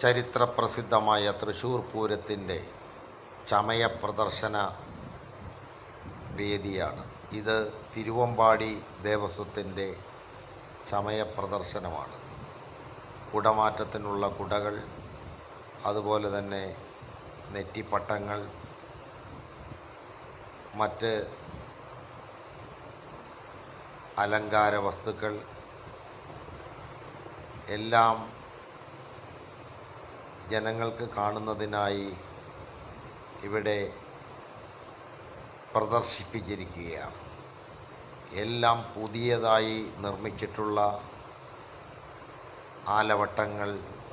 ചരിത്രപ്രസിദ്ധമായ തൃശ്ശൂർ പൂരത്തിന്റെ ചമയപ്രദർശന വേദിയാണ്. ഇത് തിരുവമ്പാടി ദേവസ്വത്തിന്റെ ചമയപ്രദർശനമാണ്. കുടമാറ്റത്തിനുള്ള കുടകൾ അതുപോലെ തന്നെ നെറ്റിപ്പട്ടങ്ങൾ മറ്റ് അലങ്കാര വസ്തുക്കൾ എല്ലാം ജനങ്ങൾക്ക് കാണുന്നതിനായി ഇവിടെ പ്രദർശിപ്പിച്ചിരിക്കുകയാണ്. എല്ലാം പുതിയതായി നിർമ്മിച്ചിട്ടുള്ള ആലവട്ടങ്ങൾ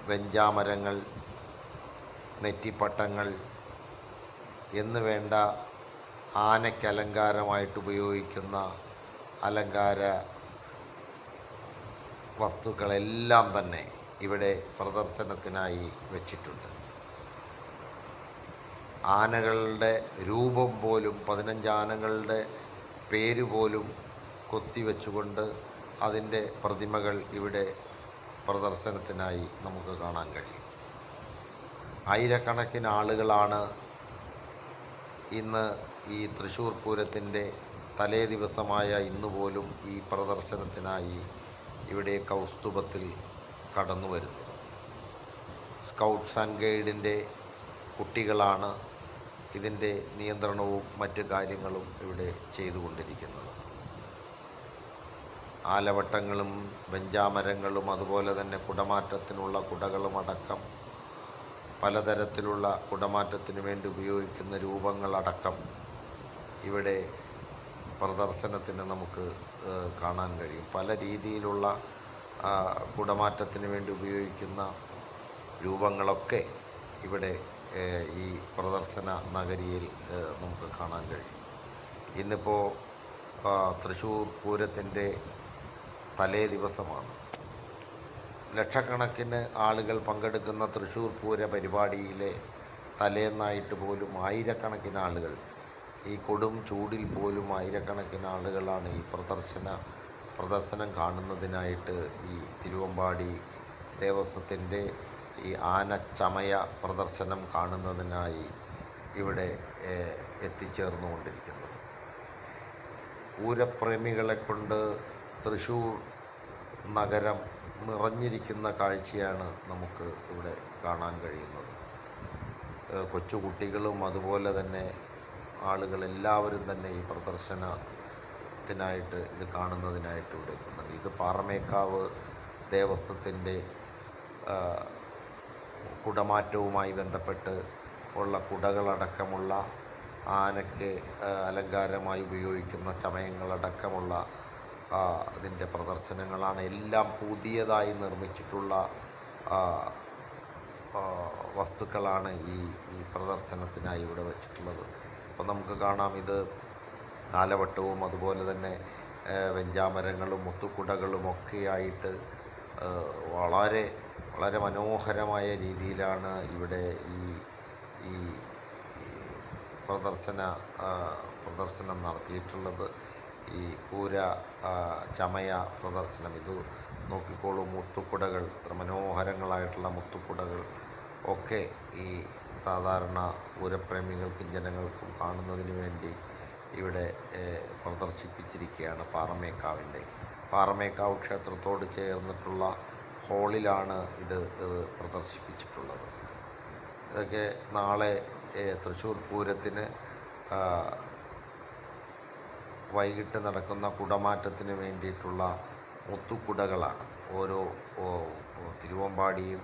വെഞ്ചാമരങ്ങൾ നെറ്റിപ്പട്ടങ്ങൾ എന്നുവേണ്ട ആനയ്ക്കലങ്കാരമായിട്ട് ഉപയോഗിക്കുന്ന അലങ്കാര വസ്തുക്കളെല്ലാം തന്നെ ഇവിടെ പ്രദർശനത്തിനായി വച്ചിട്ടുണ്ട്. ആനകളുടെ രൂപം പോലും പതിനഞ്ച് ആനകളുടെ പേര് പോലും കൊത്തിവെച്ചുകൊണ്ട് അതിന്റെ പ്രതിമകൾ ഇവിടെ പ്രദർശനത്തിനായി നമുക്ക് കാണാൻ കഴിയും. ആയിരക്കണക്കിന് ആളുകളാണ് ഇന്ന് ഈ തൃശ്ശൂർ പൂരത്തിന്റെ തലേ ദിവസമായ ഇന്നുപോലും ഈ പ്രദർശനത്തിനായി ഇവിടെ കൗസ്തുഭത്തിൽ കടന്നു വരുന്നത്. സ്കൗട്ട്സ് ആൻഡ് ഗൈഡിന്റെ കുട്ടികളാണ് ഇതിന്റെ നിയന്ത്രണവും മറ്റു കാര്യങ്ങളും ഇവിടെ ചെയ്തുകൊണ്ടിരിക്കുന്നത്. ആലവട്ടങ്ങളും വെഞ്ചാമരങ്ങളും അതുപോലെ തന്നെ കുടമാറ്റത്തിനുള്ള കുടകളും അടക്കം പലതരത്തിലുള്ള കുടമാറ്റത്തിന് വേണ്ടി ഉപയോഗിക്കുന്ന രൂപങ്ങളടക്കം ഇവിടെ പ്രദർശനത്തിന് നമുക്ക് കാണാൻ കഴിയും. പല രീതിയിലുള്ള കുടമാറ്റത്തിന് വേണ്ടി ഉപയോഗിക്കുന്ന രൂപങ്ങളൊക്കെ ഇവിടെ ഈ പ്രദർശന നഗരിയിൽ നമുക്ക് കാണാൻ കഴിയും. ഇന്നിപ്പോൾ തൃശ്ശൂർ പൂരത്തിന്റെ തലേ ദിവസമാണ്. ലക്ഷക്കണക്കിന് ആളുകൾ പങ്കെടുക്കുന്ന തൃശ്ശൂർ പൂര പരിപാടിയിലെ തലേന്നായിട്ട് പോലും ആയിരക്കണക്കിന് ആളുകൾ ഈ കൊടും ചൂടിൽ പോലും ആയിരക്കണക്കിന് ആളുകളാണ് ഈ പ്രദർശന പ്രദർശനം കാണുന്നതിനായിട്ട് ഈ തിരുവമ്പാടി ദേവസ്വത്തിന്റെ ഈ ആനച്ചമയ പ്രദർശനം കാണുന്നതിനായി ഇവിടെ എത്തിച്ചേർന്നുകൊണ്ടിരിക്കുന്നത്. പൂരപ്രേമികളെ കൊണ്ട് തൃശ്ശൂർ നഗരം നിറഞ്ഞിരിക്കുന്ന കാഴ്ചയാണ് നമുക്ക് ഇവിടെ കാണാൻ കഴിയുന്നത്. കൊച്ചുകുട്ടികളും അതുപോലെ തന്നെ ആളുകളെല്ലാവരും തന്നെ ഈ പ്രദർശനത്തിനായിട്ട് ഇത് കാണുന്നതിനായിട്ട് ഇവിടെ എത്തുന്നുണ്ട്. ഇത് പാറമേക്കാവ് ദേവസ്വത്തിന്റെ കുടമാറ്റവുമായി ബന്ധപ്പെട്ട് ഉള്ള കുടകളടക്കമുള്ള ആനയ്ക്ക് അലങ്കാരമായി ഉപയോഗിക്കുന്ന ചമയങ്ങളടക്കമുള്ള അതിന്റെ പ്രദർശനങ്ങളാണ്. എല്ലാം പുതിയതായി നിർമ്മിച്ചിട്ടുള്ള വസ്തുക്കളാണ് ഈ ഈ പ്രദർശനത്തിനായി ഇവിടെ വച്ചിട്ടുള്ളത്. അപ്പോൾ നമുക്ക് കാണാം ഇത് ആലവട്ടവും അതുപോലെ തന്നെ വെഞ്ചാമരങ്ങളും മുത്തുക്കുടകളും ഒക്കെയായിട്ട് വളരെ വളരെ മനോഹരമായ രീതിയിലാണ് ഇവിടെ ഈ ഈ പ്രദർശന പ്രദർശനം നടത്തിയിട്ടുള്ളത്. ഈ പൂര ചമയ പ്രദർശനം. ഇത് നോക്കിക്കോളൂ മുത്തുക്കുടകൾ ഇത്ര മനോഹരങ്ങളായിട്ടുള്ള മുത്തുക്കുടകൾ ഒക്കെ ഈ സാധാരണ പൂരപ്രേമികൾക്കും ജനങ്ങൾക്കും കാണുന്നതിന് വേണ്ടി ഇവിടെ പ്രദർശിപ്പിച്ചിരിക്കുകയാണ് പാറമേക്കാവിന്റെ. പാറമേക്കാവ് ക്ഷേത്രത്തോട് ചേർന്നിട്ടുള്ള ഹോളിലാണ് ഇത് ഇത് പ്രദർശിപ്പിച്ചിട്ടുള്ളത്. ഇതൊക്കെ നാളെ തൃശ്ശൂർ പൂരത്തിന് വൈകിട്ട് നടക്കുന്ന കുടമാറ്റത്തിന് വേണ്ടിയിട്ടുള്ള മുത്തുക്കുടകളാണ് ഓരോ തിരുവമ്പാടിയും